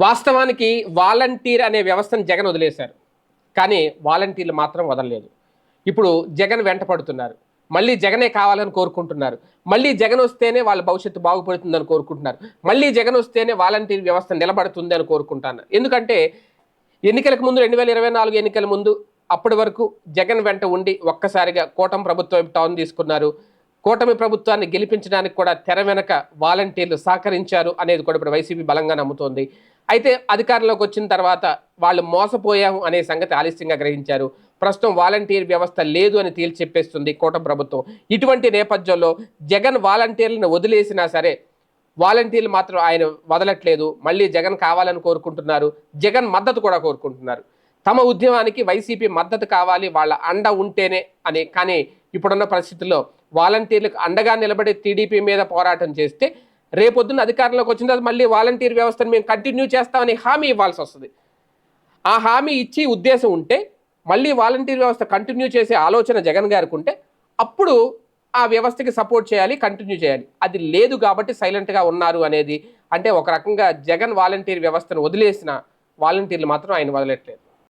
వాస్తవానికి వాలంటీర్ అనే వ్యవస్థను జగన్ వదిలేశారు. కానీ వాలంటీర్లు మాత్రం వదలలేదు. ఇప్పుడు జగన్ వెంట పడుతున్నారు. మళ్ళీ జగనే కావాలని కోరుకుంటున్నారు. మళ్ళీ జగన్ వస్తేనే వాళ్ళ భవిష్యత్తు బాగుపడుతుందని కోరుకుంటున్నారు. మళ్ళీ జగన్ వస్తేనే వాలంటీర్ వ్యవస్థ నిలబడుతుంది అని కోరుకుంటున్నారు. ఎందుకంటే ఎన్నికలకు ముందు రెండు వేల ఇరవై నాలుగు ఎన్నికల ముందు అప్పటి వరకు జగన్ వెంట ఉండి ఒక్కసారిగా కూటమి ప్రభుత్వం టౌన్ తీసుకున్నారు. కూటమి ప్రభుత్వాన్ని గెలిపించడానికి కూడా తెర వెనక వాలంటీర్లు సహకరించారు అనేది కూడా ఇప్పుడు వైసీపీ బలంగా నమ్ముతోంది. అయితే అధికారంలోకి వచ్చిన తర్వాత వాళ్ళు మోసపోయాము అనే సంగతి ఆలస్యంగా గ్రహించారు. ప్రస్తుతం వాలంటీర్ వ్యవస్థ లేదు అని తేల్చి చెప్పేస్తుంది కూటమి ప్రభుత్వం. ఇటువంటి నేపథ్యంలో జగన్ వాలంటీర్లను వదిలేసినా సరే వాలంటీర్లు మాత్రం ఆయన వదలట్లేదు. మళ్ళీ జగన్ కావాలని కోరుకుంటున్నారు. జగన్ మద్దతు కూడా కోరుకుంటున్నారు. తమ ఉద్యమానికి వైసీపీ మద్దతు కావాలి వాళ్ళ అండ ఉంటేనే అని. కానీ ఇప్పుడున్న పరిస్థితుల్లో వాలంటీర్లకు అండగా నిలబడి టీడీపీ మీద పోరాటం చేస్తే రేపొద్దున అధికారంలోకి వచ్చిన తర్వాత మళ్ళీ వాలంటీర్ వ్యవస్థను మేము కంటిన్యూ చేస్తామని హామీ ఇవ్వాల్సి వస్తుంది. ఆ హామీ ఇచ్చి ఉద్దేశం ఉంటే మళ్ళీ వాలంటీర్ వ్యవస్థ కంటిన్యూ చేసే ఆలోచన జగన్ గారికి ఉంటే అప్పుడు ఆ వ్యవస్థకి సపోర్ట్ చేయాలి కంటిన్యూ చేయాలి. అది లేదు కాబట్టి సైలెంట్గా ఉన్నారు అనేది అంటే ఒక రకంగా జగన్ వాలంటీర్ వ్యవస్థను వదిలేసిన వాలంటీర్లు మాత్రం ఆయన వదలట్లేదు.